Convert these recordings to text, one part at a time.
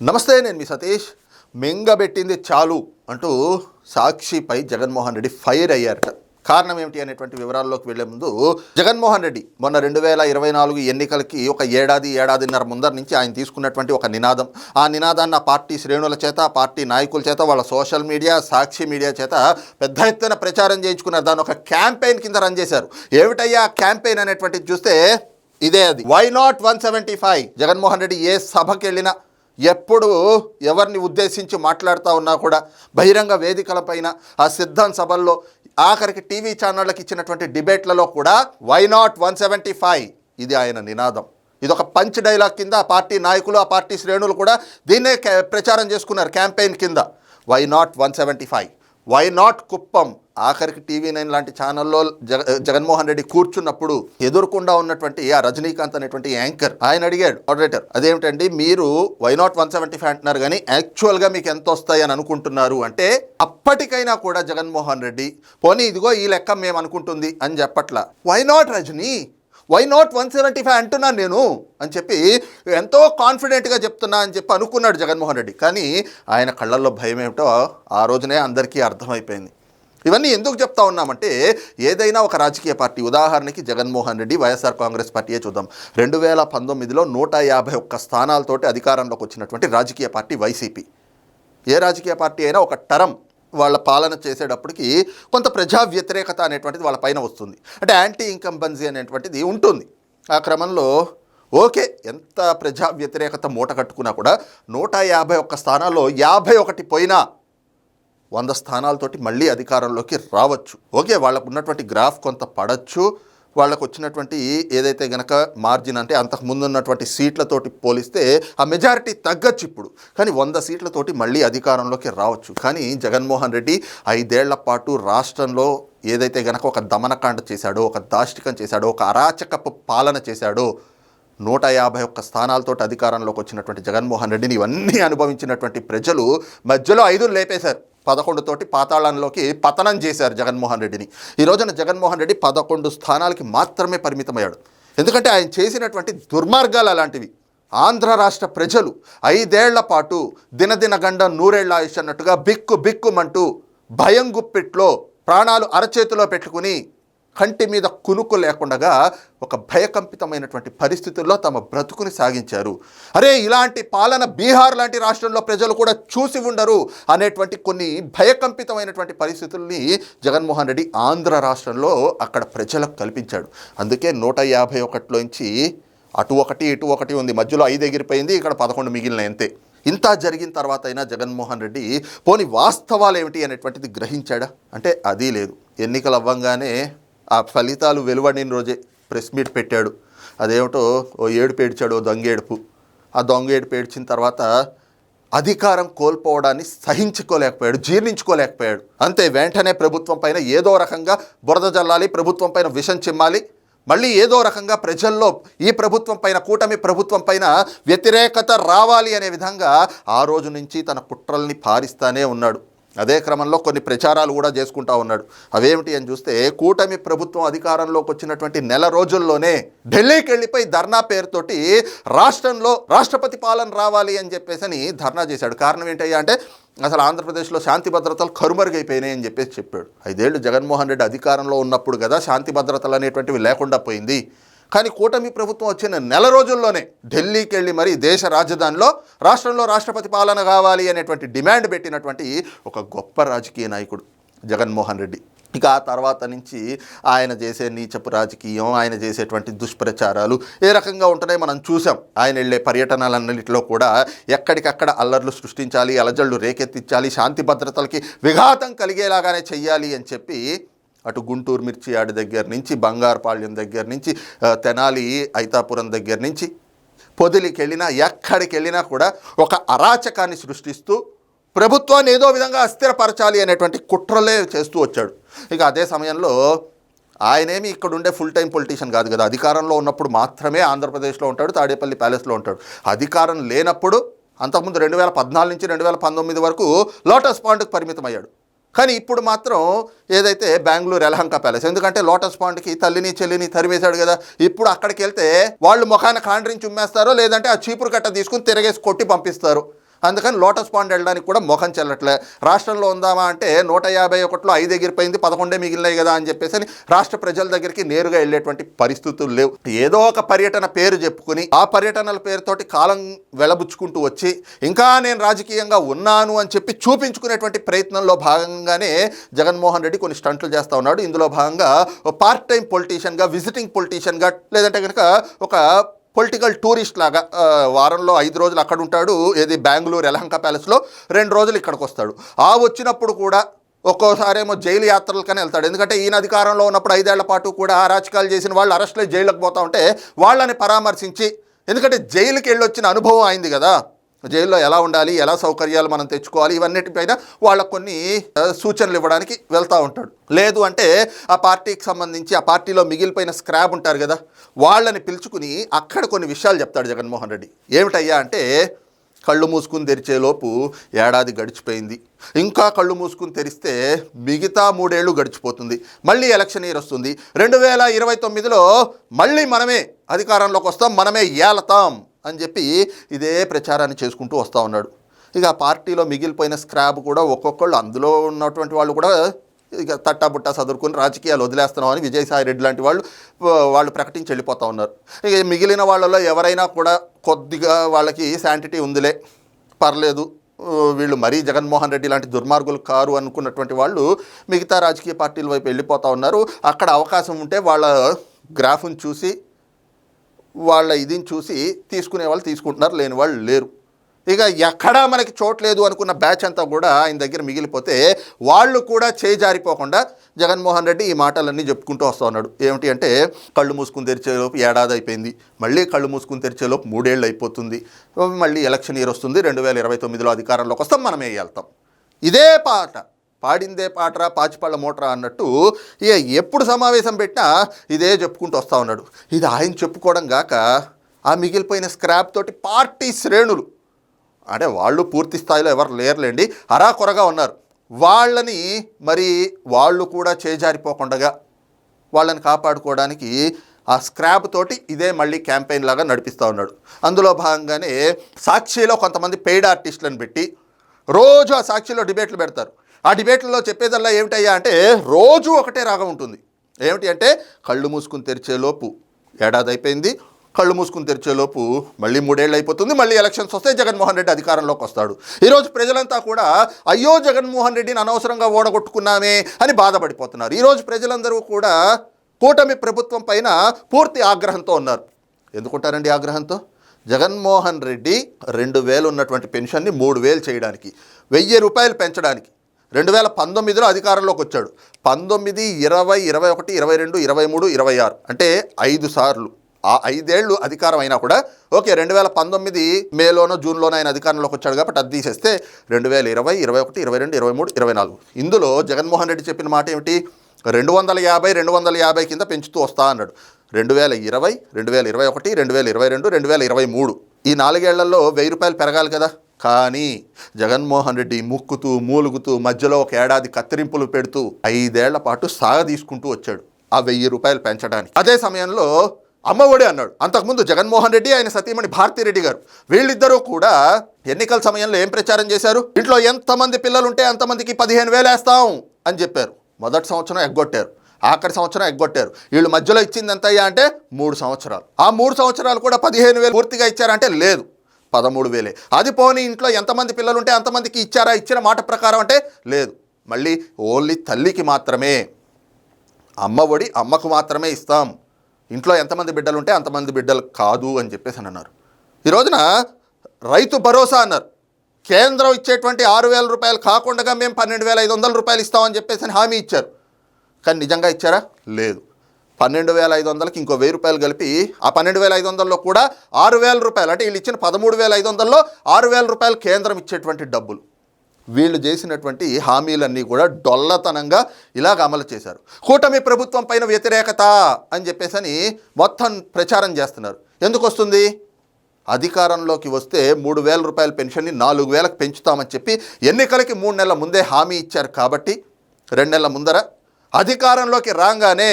నమస్తే నేను మీ సతీష్. మింగబెట్టింది చాలు అంటూ సాక్షిపై జగన్మోహన్ రెడ్డి ఫైర్ అయ్యారట. కారణం ఏమిటి అనేటువంటి వివరాల్లోకి వెళ్ళే ముందు జగన్మోహన్ రెడ్డి మొన్న రెండు వేల ఇరవై నాలుగు ఎన్నికలకి ఒక ఏడాది ఏడాదిన్నర ముందర నుంచి ఆయన తీసుకున్నటువంటి ఒక నినాదం. ఆ నినాదాన్ని ఆ పార్టీ శ్రేణుల చేత పార్టీ నాయకుల చేత వాళ్ళ సోషల్ మీడియా సాక్షి మీడియా చేత పెద్ద ఎత్తున ప్రచారం చేయించుకున్నారు. దాని ఒక క్యాంపెయిన్ కింద రన్ చేశారు. ఏమిటయ్యా క్యాంపెయిన్ అనేటువంటిది చూస్తే ఇదే అది. Why not one seventy five Jaganmohan Reddy ఏ సభకి వెళ్ళినా ఎప్పుడు ఎవరిని ఉద్దేశించి మాట్లాడుతూ ఉన్నా కూడా బహిరంగ వేదికలపైన ఆ సిద్ధాంత్ సభల్లో ఆఖరికి టీవీ ఛానళ్ళకి ఇచ్చినటువంటి డిబేట్లలో కూడా why not one seventy five ఇది ఆయన నినాదం. ఇది ఒక పంచ్ డైలాగ్ కింద ఆ పార్టీ నాయకులు ఆ పార్టీ శ్రేణులు కూడా దీన్నే ప్రచారం చేసుకున్నారు క్యాంపెయిన్ కింద. Why not one seventy five why not Kuppam? ఆఖరికి టీవీ నైన్ లాంటి ఛానల్లో జగ జగన్మోహన్ రెడ్డి కూర్చున్నప్పుడు ఎదురుకుండా ఉన్నటువంటి ఆ రజనీకాంత్ అనేటువంటి యాంకర్ ఆయన అడిగాడు ఆడరేటర్ అదేమిటండి మీరు why not one seventy five అంటున్నారు కానీ యాక్చువల్గా మీకు ఎంత వస్తాయి అని అనుకుంటున్నారు అంటే అప్పటికైనా కూడా జగన్మోహన్ రెడ్డి పోనీ ఇదిగో ఈ లెక్క మేము అనుకుంటుంది అని చెప్పట్ల. Why not Rajani? Why not one seventy five అంటున్నాను నేను? అని చెప్పి ఎంతో కాన్ఫిడెంట్గా చెప్తున్నా అని చెప్పి అనుకున్నాడు జగన్మోహన్ రెడ్డి. కానీ ఆయన కళ్ళల్లో భయం ఏమిటో ఆ రోజునే అందరికీ అర్థమైపోయింది. ఇవన్నీ ఎందుకు చెప్తా ఉన్నామంటే ఏదైనా ఒక రాజకీయ పార్టీ ఉదాహరణకి జగన్మోహన్ రెడ్డి వైఎస్ఆర్ కాంగ్రెస్ పార్టీయే చూద్దాం. రెండు వేల పంతొమ్మిదిలో నూట యాభై ఒక్క స్థానాలతోటి అధికారంలోకి వచ్చినటువంటి రాజకీయ పార్టీ వైసీపీ. ఏ రాజకీయ పార్టీ అయినా ఒక టరం వాళ్ళ పాలన చేసేటప్పటికి కొంత ప్రజా వ్యతిరేకత అనేటువంటిది వాళ్ళ పైన వస్తుంది. అంటే యాంటీ ఇన్కంబెన్సీ అనేటువంటిది ఉంటుంది. ఆ క్రమంలో ఓకే ఎంత ప్రజా వ్యతిరేకత మూట కట్టుకున్నా కూడా నూట యాభై ఒక్క స్థానాల్లో యాభై ఒకటి పోయినా వంద స్థానాలతోటి మళ్ళీ అధికారంలోకి రావచ్చు. ఓకే వాళ్ళకు ఉన్నటువంటి గ్రాఫ్ కొంత పడచ్చు. వాళ్ళకు వచ్చినటువంటి ఏదైతే గనక మార్జిన్ అంటే అంతకు ముందున్నటువంటి సీట్లతోటి పోలిస్తే ఆ మెజారిటీ తగ్గచ్చు ఇప్పుడు. కానీ వంద సీట్లతోటి మళ్ళీ అధికారంలోకి రావచ్చు. కానీ జగన్మోహన్ రెడ్డి ఐదేళ్ళ పాటు రాష్ట్రంలో ఏదైతే గనక ఒక దమనకాండ చేశాడో ఒక దాష్టికం చేశాడో ఒక అరాచకపు పాలన చేశాడో నూట యాభై ఒక్క స్థానాలతోటి అధికారంలోకి వచ్చినటువంటి జగన్మోహన్ రెడ్డిని ఇవన్నీ అనుభవించినటువంటి ప్రజలు మధ్యలో ఐదు లేపేశారు. పదకొండుతోటి పాతాళంలోకి పతనం చేశారు జగన్మోహన్ రెడ్డిని. ఈ రోజున జగన్మోహన్ రెడ్డి పదకొండు స్థానాలకి మాత్రమే పరిమితమయ్యాడు. ఎందుకంటే ఆయన చేసినటువంటి దుర్మార్గాలు అలాంటివి. ఆంధ్ర రాష్ట్ర ప్రజలు ఐదేళ్ళ పాటు దినదిన గండం నూరేళ్ళ ఆయుష్ అన్నట్టుగా బిక్కు బిక్కుమంటూ భయం గుప్పిట్లో ప్రాణాలు అరచేతిలో పెట్టుకుని కంటి మీద కునుకు లేకుండా ఒక భయకంపితమైనటువంటి పరిస్థితుల్లో తమ బ్రతుకుని సాగించారు. అరే ఇలాంటి పాలన బీహార్ లాంటి రాష్ట్రంలో ప్రజలు కూడా చూసి ఉండరు అనేటువంటి కొన్ని భయకంపితమైనటువంటి పరిస్థితుల్ని జగన్మోహన్ రెడ్డి ఆంధ్ర రాష్ట్రంలో అక్కడ ప్రజలకు కల్పించాడు. అందుకే నూట యాభై ఒకటిలోంచి అటు ఒకటి ఇటు ఒకటి ఉంది. మధ్యలో ఐదు ఎగిరిపోయింది ఇక్కడ పదకొండు మిగిలినాయి అంతే. ఇంత జరిగిన తర్వాత అయినా జగన్మోహన్ రెడ్డి పోని వాస్తవాలు ఏమిటి అనేటువంటిది గ్రహించాడా? అంటే అదీ లేదు. ఎన్నికలు అవ్వంగానే ఆ ఫలితాలు వెలువడిన రోజే ప్రెస్ మీట్ పెట్టాడు. అదేమిటో ఓ ఏడుపు ఏడ్చాడు ఓ దొంగేడుపు ఆ దొంగ ఏడుపు ఏడ్చిన తర్వాత అధికారం కోల్పోవడాన్ని సహించుకోలేకపోయాడు జీర్ణించుకోలేకపోయాడు. అంతే వెంటనే ప్రభుత్వం పైన ఏదో రకంగా బురద జల్లాలి ప్రభుత్వం పైన విషం చిమ్మాలి. మళ్ళీ ఏదో రకంగా ప్రజల్లో ఈ ప్రభుత్వం పైన కూటమి ప్రభుత్వం పైన వ్యతిరేకత రావాలి అనే విధంగా ఆ రోజు నుంచి తన కుట్రల్ని పారిస్తానే ఉన్నాడు. అదే క్రమంలో కొన్ని ప్రచారాలు కూడా చేసుకుంటా ఉన్నాడు. అవేమిటి అని చూస్తే కూటమి ప్రభుత్వం అధికారంలోకి వచ్చినటువంటి నెల రోజుల్లోనే ఢిల్లీకి వెళ్ళిపోయి ధర్నా పేరుతోటి రాష్ట్రంలో రాష్ట్రపతి పాలన రావాలి అని చెప్పేసి అని ధర్నా చేశాడు. కారణం ఏంటయ్యా అంటే అసలు ఆంధ్రప్రదేశ్లో శాంతి భద్రతలు కరుమరుగైపోయినాయి అని చెప్పేసి చెప్పాడు. ఐదేళ్ళు జగన్మోహన్ రెడ్డి అధికారంలో ఉన్నప్పుడు కదా శాంతి భద్రతలు అనేటువంటివి లేకుండా పోయింది. కానీ కూటమి ప్రభుత్వం వచ్చిన నెల రోజుల్లోనే ఢిల్లీకి వెళ్ళి మరి దేశ రాజధానిలో రాష్ట్రంలో రాష్ట్రపతి పాలన కావాలి అనేటువంటి డిమాండ్ పెట్టినటువంటి ఒక గొప్ప రాజకీయ నాయకుడు జగన్మోహన్ రెడ్డి. ఇక ఆ తర్వాత నుంచి ఆయన చేసే నీచపు రాజకీయం ఆయన చేసేటువంటి దుష్ప్రచారాలు ఏ రకంగా ఉంటున్నాయి మనం చూసాం ఆయన వెళ్ళే పర్యటనలన్నింటిలో కూడా ఎక్కడికక్కడ అల్లర్లు సృష్టించాలి అలజళ్ళు రేకెత్తించాలి శాంతి భద్రతలకి విఘాతం కలిగేలాగానే చెయ్యాలి అని చెప్పి అటు గుంటూరు మిర్చి ఆడి దగ్గర నుంచి బంగారుపాళ్యం దగ్గర నుంచి తెనాలి ఐతాపురం దగ్గర నుంచి పొదిలికి వెళ్ళినా ఎక్కడికి వెళ్ళినా కూడా ఒక అరాచకాన్ని సృష్టిస్తూ ప్రభుత్వాన్ని ఏదో విధంగా అస్థిరపరచాలి అనేటువంటి కుట్రలే చేస్తూ వచ్చాడు. ఇక అదే సమయంలో ఆయనేమి ఇక్కడ ఉండే ఫుల్ టైం పొలిటీషియన్ కాదు కదా. అధికారంలో ఉన్నప్పుడు మాత్రమే ఆంధ్రప్రదేశ్లో ఉంటాడు తాడేపల్లి ప్యాలెస్లో ఉంటాడు. అధికారం లేనప్పుడు అంతకుముందు రెండు వేల పద్నాలుగు నుంచి రెండు వేల పంతొమ్మిది వరకు లోటస్ పాండ్కి పరిమితం అయ్యాడు కానీ ఇప్పుడు మాత్రం ఏదైతే బెంగళూరు ఎలహంక ప్యాలెస్ ఎందుకంటే లోటస్ పాండ్కి తల్లిని చెల్లిని తరిమేశాడు కదా ఇప్పుడు అక్కడికి వెళ్తే వాళ్ళు ముఖాన్ని కాండ్రించి ఉమ్మేస్తారో లేదంటే ఆ చీపురు కట్ట తీసుకుని తిరగేసి కొట్టి పంపిస్తారు. అందుకని లోటస్ పాండ్ వెళ్ళడానికి కూడా మొఖం చెల్లట్లే. రాష్ట్రంలో ఉందామా అంటే నూట యాభై ఒకటిలో ఐదు ఎగిరిపోయింది పదకొండే మిగిలినాయి కదా అని చెప్పేసి అని రాష్ట్ర ప్రజల దగ్గరికి నేరుగా వెళ్ళేటువంటి పరిస్థితులు లేవు. ఏదో ఒక పర్యటన పేరు చెప్పుకుని ఆ పర్యటనల పేరుతోటి కాలం వెలబుచ్చుకుంటూ వచ్చి ఇంకా నేను రాజకీయంగా ఉన్నాను అని చెప్పి చూపించుకునేటువంటి ప్రయత్నంలో భాగంగానే జగన్మోహన్ రెడ్డి కొన్ని స్టంట్లు చేస్తూ ఉన్నాడు. ఇందులో భాగంగా పార్ట్ టైం పొలిటీషియన్గా విజిటింగ్ పొలిటీషియన్గా లేదంటే కనుక ఒక పొలిటికల్ టూరిస్ట్ లాగా వారంలో ఐదు రోజులు అక్కడ ఉంటాడు. ఏది బెంగళూరు ఎలహంక ప్యాలెస్లో రెండు రోజులు ఇక్కడికి వస్తాడు. ఆ వచ్చినప్పుడు కూడా ఒక్కోసారేమో జైలు యాత్రలకనే వెళ్తాడు. ఎందుకంటే ఈయన అధికారంలో ఉన్నప్పుడు ఐదేళ్ళ పాటు కూడా అరాచకాలు చేసిన వాళ్ళు అరెస్ట్లో జైలుకి పోతా ఉంటే వాళ్ళని పరామర్శించి ఎందుకంటే జైలుకి వెళ్ళొచ్చిన అనుభవం అయింది కదా. జైల్లో ఎలా ఉండాలి ఎలా సౌకర్యాలు మనం తెచ్చుకోవాలి ఇవన్నిటిపైన వాళ్ళకు కొన్ని సూచనలు ఇవ్వడానికి వెళ్తూ ఉంటాడు. లేదు అంటే ఆ పార్టీకి సంబంధించి ఆ పార్టీలో మిగిలిపోయిన స్క్రాబ్ ఉంటారు కదా వాళ్ళని పిలుచుకుని అక్కడ కొన్ని విషయాలు చెప్తాడు జగన్మోహన్ రెడ్డి. ఏమిటయ్యా అంటే కళ్ళు మూసుకుని తెరిచేలోపు ఏడాది గడిచిపోయింది. ఇంకా కళ్ళు మూసుకుని తెరిస్తే మిగతా మూడేళ్ళు గడిచిపోతుంది. మళ్ళీ ఎలక్షన్ ఇయర్ వస్తుంది. రెండు వేల ఇరవై తొమ్మిదిలో మళ్ళీ మనమే అధికారంలోకి వస్తాం మనమే ఏలతాం. అని చెప్పి ఇదే ప్రచారాన్ని చేసుకుంటూ వస్తూ ఉన్నాడు. ఇక పార్టీలో మిగిలిపోయిన స్క్రాబ్ కూడా ఒక్కొక్కళ్ళు అందులో ఉన్నటువంటి వాళ్ళు కూడా ఇక తట్టాబుట్టా చదువుకుని రాజకీయాలు వదిలేస్తున్నామని విజయసాయి రెడ్డి లాంటి వాళ్ళు వాళ్ళు ప్రకటించి వెళ్ళిపోతూ ఉన్నారు. ఇక మిగిలిన వాళ్ళలో ఎవరైనా కూడా కొద్దిగా వాళ్ళకి శాంటిటీ ఉందిలే పర్లేదు. వీళ్ళు మరీ జగన్మోహన్ రెడ్డి లాంటి దుర్మార్గులు కారు అనుకున్నటువంటి వాళ్ళు మిగతా రాజకీయ పార్టీల వైపు వెళ్ళిపోతూ ఉన్నారు. అక్కడ అవకాశం ఉంటే వాళ్ళ గ్రాఫ్ని చూసి వాళ్ళ ఇదిని చూసి తీసుకునే వాళ్ళు తీసుకుంటున్నారు లేని వాళ్ళు లేరు. ఇక ఎక్కడా మనకి చోట్లేదు అనుకున్న బ్యాచ్ అంతా కూడా ఆయన దగ్గర మిగిలిపోతే వాళ్ళు కూడా చేజారిపోకుండా జగన్మోహన్ రెడ్డి ఈ మాటలన్నీ చెప్పుకుంటూ వస్తూ ఉన్నాడు. ఏమిటి అంటే కళ్ళు మూసుకుని తెరిచేలోపు ఏడాది అయిపోయింది మళ్ళీ కళ్ళు మూసుకుని తెరిచేలోపు మూడేళ్ళు అయిపోతుంది. మళ్ళీ ఎలక్షన్ ఇయర్ వస్తుంది రెండు వేల ఇరవై తొమ్మిదిలో అధికారంలోకి వస్తాం మనమే వెళ్తాం. ఇదే పాట. పాడిందే పాటరా పాచిపళ్ళ మోటరా అన్నట్టు ఇక ఎప్పుడు సమావేశం పెట్టినా ఇదే చెప్పుకుంటూ వస్తూ ఉన్నాడు. ఇది ఆయన చెప్పుకోవడం గాక ఆ మిగిలిపోయిన స్క్రాప్ తోటి పార్టీ శ్రేణులు అంటే వాళ్ళు పూర్తి స్థాయిలో ఎవరు లేరులేండి అరాకొరగా ఉన్నారు. వాళ్ళని మరి వాళ్ళు కూడా చేజారిపోకుండా వాళ్ళని కాపాడుకోవడానికి ఆ స్క్రాప్ తోటి ఇదే మళ్ళీ క్యాంపెయిన్ లాగా నడిపిస్తూ ఉన్నాడు. అందులో భాగంగానే సాక్షిలో కొంతమంది పెయిడ్ ఆర్టిస్టులను పెట్టి రోజు ఆ సాక్షిలో డిబేట్లు పెడతారు. ఆ డిబేట్లలో చెప్పేదల్లా ఏమిటయ్యా అంటే రోజు ఒకటే రాగం ఉంటుంది. ఏమిటి అంటే కళ్ళు మూసుకుని తెరిచేలోపు ఏడాది అయిపోయింది కళ్ళు మూసుకుని తెరిచేలోపు మళ్ళీ మూడేళ్ళు అయిపోతుంది మళ్ళీ ఎలక్షన్స్ వస్తే జగన్మోహన్ రెడ్డి అధికారంలోకి వస్తాడు. ఈరోజు ప్రజలంతా కూడా అయ్యో జగన్మోహన్ రెడ్డిని అనవసరంగా ఓడగొట్టుకున్నామే అని బాధపడిపోతున్నారు. ఈరోజు ప్రజలందరూ కూడా కూటమి ప్రభుత్వం పైన పూర్తి ఆగ్రహంతో ఉన్నారు. ఎందుకుంటారండి ఆగ్రహంతో? జగన్మోహన్ రెడ్డి రెండు వేలు ఉన్నటువంటి పెన్షన్ని మూడు వేలు చేయడానికి వెయ్యి రూపాయలు పెంచడానికి రెండు వేల పంతొమ్మిదిలో అధికారంలోకి వచ్చాడు. పంతొమ్మిది ఇరవై ఇరవై ఒకటి ఇరవై రెండు ఇరవై మూడు ఇరవై ఆరు. అంటే ఐదు సార్లు. ఆ ఐదేళ్ళు అధికారం అయినా కూడా ఓకే రెండు వేల పంతొమ్మిది మేలోనో జూన్లోనో ఆయన అధికారంలోకి వచ్చాడు కాబట్టి అది తీసేస్తే రెండు వేల ఇరవై ఇరవై ఒకటి ఇరవై రెండు ఇరవై మూడు ఇరవై నాలుగు. ఇందులో జగన్మోహన్ రెడ్డి చెప్పిన మాట ఏమిటి? రెండు వందల యాభై రెండు వందల యాభై కింద పెంచుతూ వస్తా అన్నాడు. రెండు వేల ఇరవై రెండు వేల ఇరవై ఒకటి రెండు వేల ఇరవై రెండు రెండు వేల ఇరవై మూడు. ఈ నాలుగేళ్ళలో వెయ్యి రూపాయలు పెరగాలి కదా. కానీ జగన్మోహన్ రెడ్డి ముక్కుతూ మూలుగుతూ మధ్యలో ఒక ఏడాది కత్తిరింపులు పెడుతూ ఐదేళ్ళ పాటు సాగ తీసుకుంటూ వచ్చాడు ఆ వెయ్యి రూపాయలు పెంచడానికి. అదే సమయంలో అమ్మఒడి అన్నాడు. అంతకుముందు జగన్మోహన్ రెడ్డి ఆయన సతీమణి భారతిరెడ్డి గారు. వీళ్ళిద్దరూ కూడా ఎన్నికల సమయంలో ఏం ప్రచారం చేశారు? ఇంట్లో ఎంతమంది పిల్లలు ఉంటే అంతమందికి పదిహేను వేలు వేస్తాం అని చెప్పారు. మొదటి సంవత్సరం ఎగ్గొట్టారు. ఆఖరి సంవత్సరం ఎగ్గొట్టారు. వీళ్ళు మధ్యలో ఇచ్చింది ఎంత అయ్యా అంటే మూడు సంవత్సరాలు. ఆ మూడు సంవత్సరాలు కూడా పదిహేను వేలు పూర్తిగా ఇచ్చారంటే లేదు. పదమూడు వేలే. అది పోనీ ఇంట్లో ఎంతమంది పిల్లలు ఉంటే అంతమందికి ఇచ్చారా ఇచ్చిన మాట ప్రకారం అంటే లేదు. మళ్ళీ ఓన్లీ తల్లికి మాత్రమే. అమ్మ ఒడి అమ్మకు మాత్రమే ఇస్తాం. ఇంట్లో ఎంతమంది బిడ్డలు ఉంటే అంతమంది బిడ్డలు కాదు అని చెప్పేసి అని అన్నారు. ఈ రోజున రైతు భరోసా అన్నారు. కేంద్రం ఇచ్చేటువంటి ఆరు వేల రూపాయలు కాకుండా మేము పన్నెండు వేల ఐదు వందల రూపాయలు ఇస్తామని చెప్పేసి అని హామీ ఇచ్చారు. కానీ నిజంగా ఇచ్చారా? లేదు. పన్నెండు వేల ఐదు వందలకి ఇంకో వెయ్యి రూపాయలు కలిపి ఆ పన్నెండు వేల ఐదు వందల్లో కూడా ఆరు వేల రూపాయలు. అంటే వీళ్ళు ఇచ్చిన పదమూడు వేల ఐదు వందల్లో ఆరు వేల రూపాయలు కేంద్రం ఇచ్చేటువంటి డబ్బులు. వీళ్ళు చేసినటువంటి హామీలన్నీ కూడా డొల్లతనంగా ఇలాగ అమలు చేశారు. కూటమి ప్రభుత్వం పైన వ్యతిరేకత అని చెప్పేసి అని మొత్తం ప్రచారం చేస్తున్నారు. ఎందుకు వస్తుంది? అధికారంలోకి వస్తే మూడు వేల రూపాయల పెన్షన్ని నాలుగు వేలకు పెంచుతామని చెప్పి ఎన్నికలకి మూడు నెలల ముందే హామీ ఇచ్చారు కాబట్టి రెండు నెలల ముందర అధికారంలోకి రాగానే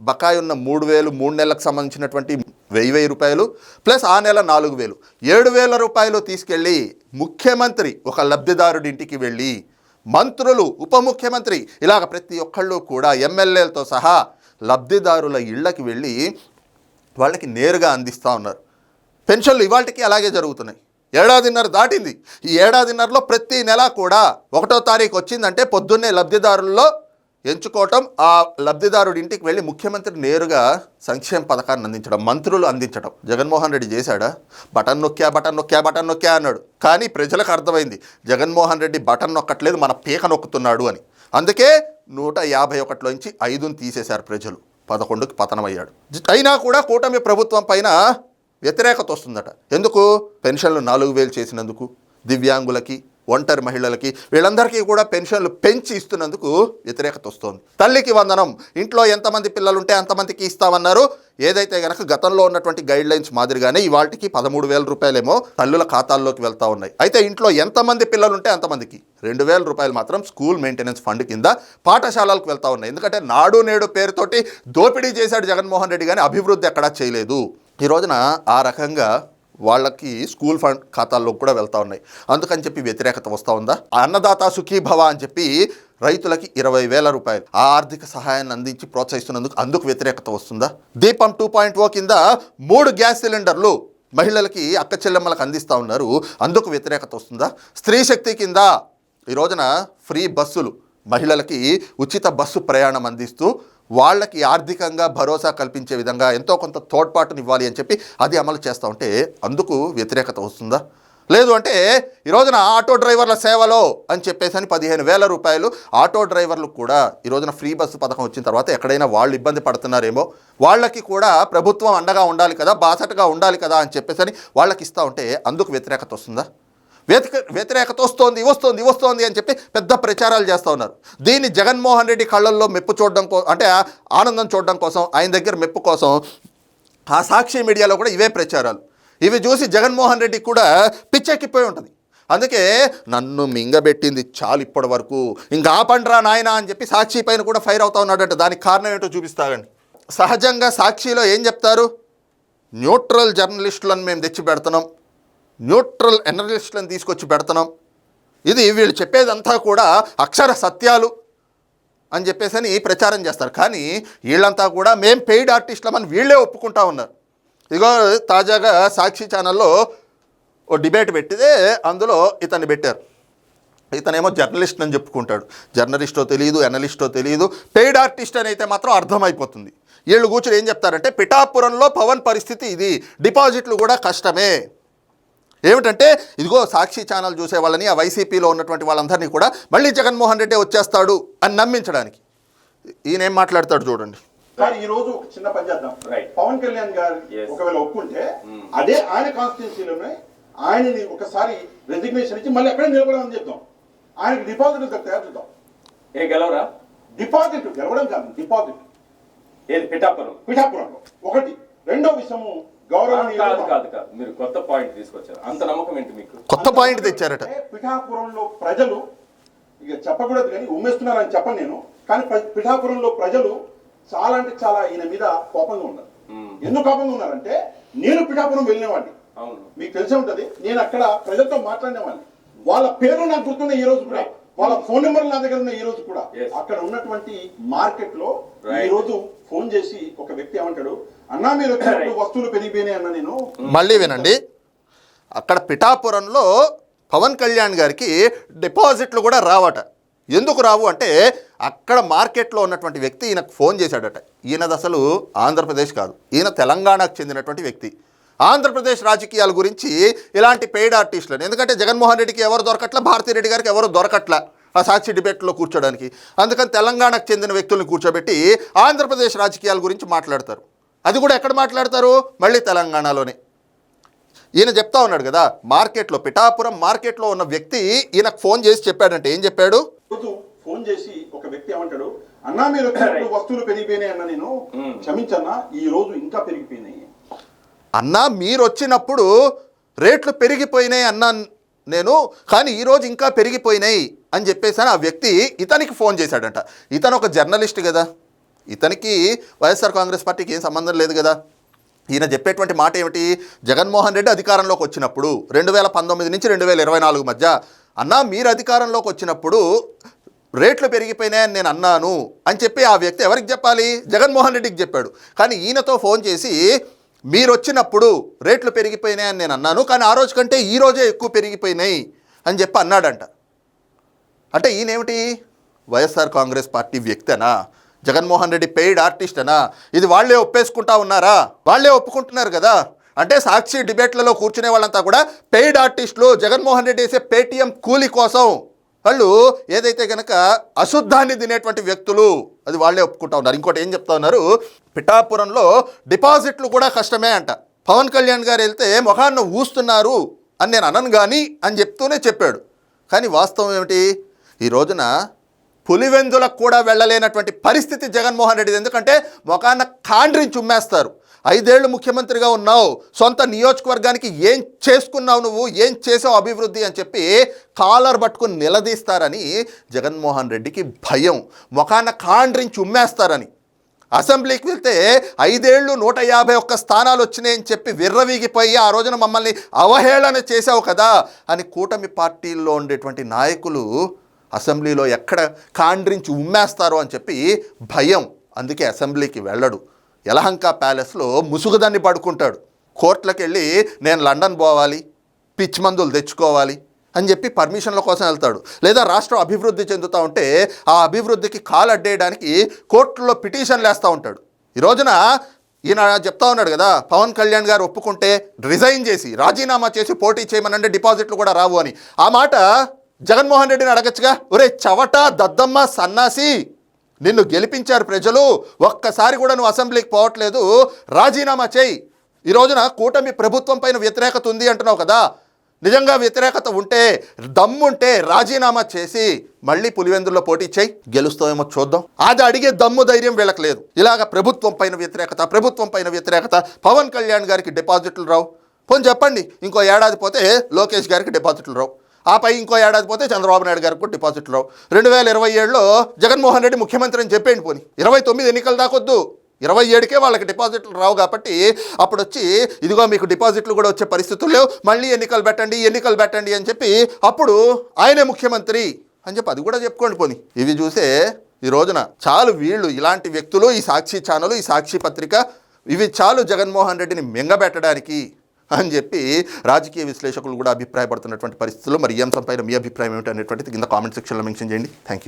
బకాయి ఉన్న మూడు వేలు మూడు నెలలకు సంబంధించినటువంటి వెయ్యి వెయ్యి రూపాయలు ప్లస్ ఆ నెల నాలుగు వేలు. ఏడు వేల రూపాయలు తీసుకెళ్ళి ముఖ్యమంత్రి ఒక లబ్ధిదారుడి ఇంటికి వెళ్ళి మంత్రులు ఉప ముఖ్యమంత్రి ఇలాగ ప్రతి ఒక్కళ్ళు కూడా ఎమ్మెల్యేలతో సహా లబ్ధిదారుల ఇళ్ళకి వెళ్ళి వాళ్ళకి నేరుగా అందిస్తూ ఉన్నారు. పెన్షన్లు ఇవాళకి అలాగే జరుగుతున్నాయి. ఏడాదిన్నర దాటింది. ఈ ఏడాదిన్నరలో ప్రతి నెల కూడా ఒకటో తారీఖు వచ్చిందంటే పొద్దున్నే లబ్ధిదారుల్లో ఎంచుకోవటం ఆ లబ్ధిదారుడి ఇంటికి వెళ్ళి ముఖ్యమంత్రి నేరుగా సంక్షేమ పథకాన్ని అందించడం మంత్రులు అందించడం జగన్మోహన్ రెడ్డి చేశాడా? బటన్ నొక్కా బటన్ నొక్కా బటన్ నొక్కా అన్నాడు. కానీ ప్రజలకు అర్థమైంది జగన్మోహన్ రెడ్డి బటన్ నొక్కట్లేదు మన పీక నొక్కుతున్నాడు అని. అందుకే నూట యాభై ఒకటిలోంచి ఐదుని తీసేశారు ప్రజలు. పదకొండుకి పతనమయ్యాడు. అయినా కూడా కూటమి ప్రభుత్వం పైన వ్యతిరేకత వస్తుందట. ఎందుకు? పెన్షన్లు నాలుగు వేలు చేసినందుకు దివ్యాంగులకి ఒంటరి మహిళలకి వీళ్ళందరికీ కూడా పెన్షన్లు పెంచి ఇస్తున్నందుకు వ్యతిరేకత వస్తోంది. తల్లికి వందనం ఇంట్లో ఎంతమంది పిల్లలు ఉంటే అంతమందికి ఇస్తామన్నారు. ఏదైతే గనక గతంలో ఉన్నటువంటి గైడ్ లైన్స్ మాదిరిగానే ఇవాటికి పదమూడు వేల రూపాయలేమో తల్లుల ఖాతాల్లోకి వెళ్తా ఉన్నాయి. అయితే ఇంట్లో ఎంతమంది పిల్లలు ఉంటే అంతమందికి రెండు వేల రూపాయలు మాత్రం స్కూల్ మెయింటెనెన్స్ ఫండ్ కింద పాఠశాలలకు వెళ్తా ఉన్నాయి. ఎందుకంటే నాడు నేడు పేరుతోటి దోపిడీ చేశాడు జగన్మోహన్ రెడ్డి కానీ అభివృద్ధి ఎక్కడా చేయలేదు. ఈ రోజున ఆ రకంగా వాళ్ళకి స్కూల్ ఫండ్ ఖాతాల్లో కూడా వెళ్తూ ఉన్నాయి. అందుకని చెప్పి వ్యతిరేకత వస్తూ ఉందా? అన్నదాత సుఖీభవ అని చెప్పి రైతులకి ఇరవై వేల రూపాయలు ఆ ఆర్థిక సహాయాన్ని అందించి ప్రోత్సహిస్తున్నందుకు అందుకు వ్యతిరేకత వస్తుందా? దీపం టూ పాయింట్ ఓ కింద మూడు గ్యాస్ సిలిండర్లు మహిళలకి అక్క చెల్లెమ్మలకు అందిస్తూ ఉన్నారు. అందుకు వ్యతిరేకత వస్తుందా? స్త్రీ శక్తి కింద ఈ రోజున ఫ్రీ బస్సులు మహిళలకి ఉచిత బస్సు ప్రయాణం అందిస్తూ వాళ్ళకి ఆర్థికంగా భరోసా కల్పించే విధంగా ఎంతో కొంత తోడ్పాటుని ఇవ్వాలి అని చెప్పి అది అమలు చేస్తూ ఉంటే అందుకు వ్యతిరేకత వస్తుందా? లేదు అంటే ఈ రోజున ఆటో డ్రైవర్ల సేవలో అని చెప్పేసి అని పదిహేను వేల రూపాయలు ఆటో డ్రైవర్లు కూడా ఈ రోజున ఫ్రీ బస్సు పథకం వచ్చిన తర్వాత ఎక్కడైనా వాళ్ళు ఇబ్బంది పడుతున్నారేమో వాళ్ళకి కూడా ప్రభుత్వం అండగా ఉండాలి కదా బాసటగా ఉండాలి కదా అని చెప్పేసి అని వాళ్ళకి ఇస్తూ ఉంటే అందుకు వ్యతిరేకత వస్తుందా? వ్యతిక వ్యతిరేకత వస్తోంది వస్తోంది వస్తోంది అని చెప్పి పెద్ద ప్రచారాలు చేస్తూ ఉన్నారు. దీన్ని జగన్మోహన్ రెడ్డి కళ్ళల్లో మెప్పు చూడడం కో అంటే ఆనందం చూడడం కోసం ఆయన దగ్గర మెప్పు కోసం ఆ సాక్షి మీడియాలో కూడా ఇవే ప్రచారాలు. ఇవి చూసి జగన్మోహన్ రెడ్డి కూడా పిచ్చెక్కిపోయి ఉంటుంది. అందుకే నన్ను మింగబెట్టింది చాలు ఇప్పటి వరకు. ఇంకా ఆపండ్రా నాయనా అని చెప్పి సాక్షి పైన కూడా ఫైర్ అవుతా ఉన్నాడంట. దానికి కారణం ఏంటో చూపిస్తాగండి సహజంగా సాక్షిలో ఏం చెప్తారు? న్యూట్రల్ జర్నలిస్టులను మేము తెచ్చి పెడుతున్నాం న్యూట్రల్ ఎనలిస్టులను తీసుకొచ్చి పెడుతున్నాం. ఇది వీళ్ళు చెప్పేదంతా కూడా అక్షర సత్యాలు అని చెప్పేసి అని ప్రచారం చేస్తారు. కానీ వీళ్ళంతా కూడా మేం పెయిడ్ ఆర్టిస్టులమని వీళ్ళే ఒప్పుకుంటా ఉన్నారు. ఇదిగో తాజాగా సాక్షి ఛానల్లో ఓ డిబేట్ పెట్టితే అందులో ఇతన్ని పెట్టారు. ఇతనేమో జర్నలిస్ట్ అని చెప్పుకుంటాడు. జర్నలిస్టో తెలియదు ఎనలిస్టో తెలియదు పెయిడ్ ఆర్టిస్ట్ అని అయితే మాత్రం అర్థమైపోతుంది. వీళ్ళు కూర్చొని ఏం చెప్తారంటే పిఠాపురంలో పవన్ పరిస్థితి ఇది. డిపాజిట్లు కూడా కష్టమే. ఏమిటంటే ఇదిగో సాక్షి ఛానల్ చూసే వాళ్ళని ఆ వైసీపీలో ఉన్నటువంటి వాళ్ళందరినీ కూడా మళ్ళీ జగన్మోహన్ రెడ్డి వచ్చేస్తాడు అని నమ్మించడానికి. ఈయన ఏం మాట్లాడతాడు చూడండి. కానీ ఈ రోజు ఒక చిన్న పని చేద్దాం. పవన్ కళ్యాణ్ గారు. ఒకవేళ ఒప్పుకుంటే అదే ఆయన కాన్స్టిట్యున్సీలోనే ఆయనని ఒకసారి రెసిగ్నేషన్ ఇచ్చి మళ్ళీ అక్కడే నిలబడమని చెప్తాం ఆయనకి డిపాజిట్ తయారు చేద్దాం. ఏ గెలవరా? డిపాజిట్ గెలవడం కాదు డిపాజిట్ ఏది పిఠాపురం? పిఠాపురంలో. ఒకటి. రెండో విషయము కాదు కాదు కాదు మీరు కొత్త పాయింట్ తీసుకొచ్చారు. అంత నమ్మకం ఏంటి మీకు? కొత్త పాయింట్ తెచ్చారట. పిఠాపురంలో ప్రజలు ఇక చెప్పకూడదు కానీ ఉమ్మేస్తున్నారని చెప్పను నేను కానీ ప్ర- పిఠాపురంలో ప్రజలు చాలా అంటే చాలా ఈయన మీద కోపంగా ఉన్నారు. ఎందుకు కోపంగా ఉన్నారంటే నేను పిఠాపురం వెళ్ళినవాడిని. అవును. మీకు తెలిసే ఉంటది నేను అక్కడ ప్రజలతో మాట్లాడినవాడిని. వాళ్ళ పేరు నాకు గుర్తున్నాయి ఈ రోజు కూడా. వాళ్ళ ఫోన్ నెంబర్ నా దగ్గర ఉన్నాయి ఈ రోజు కూడా. అక్కడ ఉన్నటువంటి మార్కెట్లో. ఈ రోజు ఫోన్ చేసి ఒక వ్యక్తి ఏమంటాడు అన్నా మీరు వస్తువులు పెరిగిపోయినాయి అన్న నేను. మళ్ళీ వినండి. అక్కడ పిఠాపురంలో పవన్ కళ్యాణ్ గారికి డిపాజిట్లు కూడా రావట. ఎందుకు రావు అంటే అక్కడ మార్కెట్లో ఉన్నటువంటి వ్యక్తి ఈయనకు ఫోన్ చేశాడట. ఈయనది అసలు ఆంధ్రప్రదేశ్ కాదు. ఈయన తెలంగాణకు చెందినటువంటి వ్యక్తి. ఆంధ్రప్రదేశ్ రాజకీయాల గురించి ఇలాంటి పెయిడ్ ఆర్టిస్టులను ఎందుకంటే జగన్మోహన్ రెడ్డికి ఎవరు దొరకట్లా భారతిరెడ్డి గారికి ఎవరు దొరకట్లా ఆ సాక్షి డిబేట్లో కూర్చోడానికి. అందుకని తెలంగాణకు చెందిన వ్యక్తుల్ని కూర్చోబెట్టి ఆంధ్రప్రదేశ్ రాజకీయాల గురించి మాట్లాడతారు. అది కూడా ఎక్కడ మాట్లాడతారు? మళ్ళీ తెలంగాణలోనే. ఈయన చెప్తా ఉన్నాడు కదా మార్కెట్లో పిఠాపురం మార్కెట్లో ఉన్న వ్యక్తి ఈయనకు ఫోన్ చేసి చెప్పాడంటే ఏం చెప్పాడు? ఫోన్ చేసి ఒక వ్యక్తి ఏమంటాడు అన్నా మీరు వచ్చినప్పుడు వస్తువులు పెరిగిపోయినాయి అన్న నేను. క్షమించన్నా ఈ రోజు ఇంకా పెరిగిపోయినాయి. అన్నా మీరు వచ్చినప్పుడు రేట్లు పెరిగిపోయినాయి అన్నా నేను కానీ ఈరోజు ఇంకా పెరిగిపోయినాయి అని చెప్పేసి ఆ వ్యక్తి ఇతనికి ఫోన్ చేశాడంట. ఇతను ఒక జర్నలిస్ట్ కదా. ఇతనికి వైఎస్ఆర్ కాంగ్రెస్ పార్టీకి ఏం సంబంధం లేదు కదా. ఈయన చెప్పేటువంటి మాట ఏమిటి? జగన్మోహన్ రెడ్డి అధికారంలోకి వచ్చినప్పుడు రెండు వేల పంతొమ్మిది నుంచి రెండు వేల ఇరవై నాలుగు మధ్య అన్నా మీరు అధికారంలోకి వచ్చినప్పుడు రేట్లు పెరిగిపోయినాయని నేను అన్నాను అని చెప్పి ఆ వ్యక్తి ఎవరికి చెప్పాలి? జగన్మోహన్ రెడ్డికి చెప్పాడు. కానీ ఈయనతో ఫోన్ చేసి మీరు వచ్చినప్పుడు రేట్లు పెరిగిపోయినాయని నేను అన్నాను కానీ ఆ రోజు కంటే ఈ రోజే ఎక్కువ పెరిగిపోయినాయి అని చెప్పి అన్నాడంట. అంటే ఈయనేమిటి? వైఎస్ఆర్ కాంగ్రెస్ పార్టీ వ్యక్తేనా? జగన్మోహన్ రెడ్డి పెయిడ్ ఆర్టిస్టనా? ఇది వాళ్ళే ఒప్పేసుకుంటా ఉన్నారా? వాళ్ళే ఒప్పుకుంటున్నారు కదా? అంటే సాక్షి డిబేట్లలో కూర్చునే వాళ్ళంతా కూడా పెయిడ్ ఆర్టిస్టులు జగన్మోహన్ రెడ్డి వేసే పేటీఎం కూలి కోసం. వాళ్ళు ఏదైతే కనుక అశుద్ధాన్ని తినేటువంటి వ్యక్తులు అది వాళ్ళే ఒప్పుకుంటా ఉన్నారు. ఇంకోటి ఏం చెప్తా ఉన్నారు? పిఠాపురంలో డిపాజిట్లు కూడా కష్టమే అంట. పవన్ కళ్యాణ్ గారు వెళ్తే మొహాన్ని ఊస్తున్నారు అని నేను అనను కానీ అని చెప్తూనే చెప్పాడు. కానీ వాస్తవం ఏమిటి? ఈ రోజున పులివెందులకు కూడా వెళ్ళలేనటువంటి పరిస్థితి జగన్మోహన్ రెడ్డిది. ఎందుకంటే మొకాన్న కాండ్రించి చుమ్మేస్తారు. ఐదేళ్ళు ముఖ్యమంత్రిగా ఉన్నావు. సొంత నియోజకవర్గానికి ఏం చేసుకున్నావు నువ్వు? ఏం చేసావు అభివృద్ధి అని చెప్పి కాలర్ పట్టుకుని నిలదీస్తారని జగన్మోహన్ రెడ్డికి భయం. మొఖాన కాండ్రించి చుమ్మేస్తారని. అసెంబ్లీకి వెళ్తే ఐదేళ్ళు నూట యాభై ఒక్క స్థానాలు వచ్చినాయని చెప్పి విర్రవీగిపోయి ఆ రోజున మమ్మల్ని అవహేళన చేశావు కదా అని కూటమి పార్టీల్లో ఉండేటువంటి నాయకులు అసెంబ్లీలో ఎక్కడ కాండ్రించి ఉమ్మేస్తారో అని చెప్పి భయం. అందుకే అసెంబ్లీకి వెళ్ళడు. యలహంక ప్యాలెస్లో ముసుగుదాన్ని పడుకుంటాడు. కోర్టులకు వెళ్ళి నేను లండన్ పోవాలి పిచ్ మందులు తెచ్చుకోవాలి అని చెప్పి పర్మిషన్ల కోసం వెళ్తాడు. లేదా రాష్ట్రం అభివృద్ధి చెందుతూ ఉంటే ఆ అభివృద్ధికి కాలు అడ్డేయడానికి కోర్టుల్లో పిటిషన్లు వేస్తూ ఉంటాడు. ఈ రోజున ఈయన చెప్తా ఉన్నాడు కదా పవన్ కళ్యాణ్ గారు ఒప్పుకుంటే రిజైన్ చేసి రాజీనామా చేసి పోటీ చేయమనంటే డిపాజిట్లు కూడా రావు అని. ఆ మాట జగన్మోహన్ రెడ్డిని అడగచ్చుగా ఒరే చవట దద్దమ్మ సన్నాసి నిన్ను గెలిపించారు ప్రజలు ఒక్కసారి కూడా నువ్వు అసెంబ్లీకి పోవట్లేదు రాజీనామా చేయి. ఈ రోజున కూటమి ప్రభుత్వం పైన వ్యతిరేకత ఉంది అంటున్నావు కదా. నిజంగా వ్యతిరేకత ఉంటే దమ్ముంటే రాజీనామా చేసి మళ్ళీ పులివెందుల్లో పోటీ చేయి. గెలుస్తామేమో చూద్దాం. అది అడిగే దమ్ము ధైర్యం వీళ్ళకి లేదు. ఇలాగ ప్రభుత్వం పైన వ్యతిరేకత ప్రభుత్వం పైన వ్యతిరేకత పవన్ కళ్యాణ్ గారికి డిపాజిట్లు రావు. పోనీ చెప్పండి ఇంకో ఏడాది పోతే లోకేష్ గారికి డిపాజిట్లు రావు. ఆపై ఇంకో ఏడాది పోతే చంద్రబాబు నాయుడు గారికి కూడా డిపాజిట్లు రావు. రెండు వేల ఇరవై ఏడులో జగన్మోహన్ రెడ్డి ముఖ్యమంత్రి అని చెప్పేయండి పోని. ఇరవై తొమ్మిది ఎన్నికలు దాకొద్దు ఇరవై ఏడుకే వాళ్ళకి డిపాజిట్లు రావు కాబట్టి అప్పుడు వచ్చి ఇదిగో మీకు డిపాజిట్లు కూడా వచ్చే పరిస్థితులు లేవు. మళ్ళీ ఎన్నికలు పెట్టండి ఎన్నికలు పెట్టండి అని చెప్పి అప్పుడు ఆయనే ముఖ్యమంత్రి అని చెప్పి అది కూడా చెప్పుకోండి పోని. ఇవి చూసే ఈ రోజున చాలు వీళ్ళు ఇలాంటి వ్యక్తులు ఈ సాక్షి ఛానల్ ఈ సాక్షి పత్రిక ఇవి చాలు జగన్మోహన్ రెడ్డిని మింగబెట్టడానికి అని చెప్పి రాజకీయ విశ్లేషకులు కూడా అభిప్రాయపడుతున్నటువంటి పరిస్థితుల్లో మరి ఈ అంశంపైన మీ అభిప్రాయం ఏమిటి అనేటువంటిది కింద కామెంట్ సెక్షన్లో మెన్షన్ చేయండి. Thank you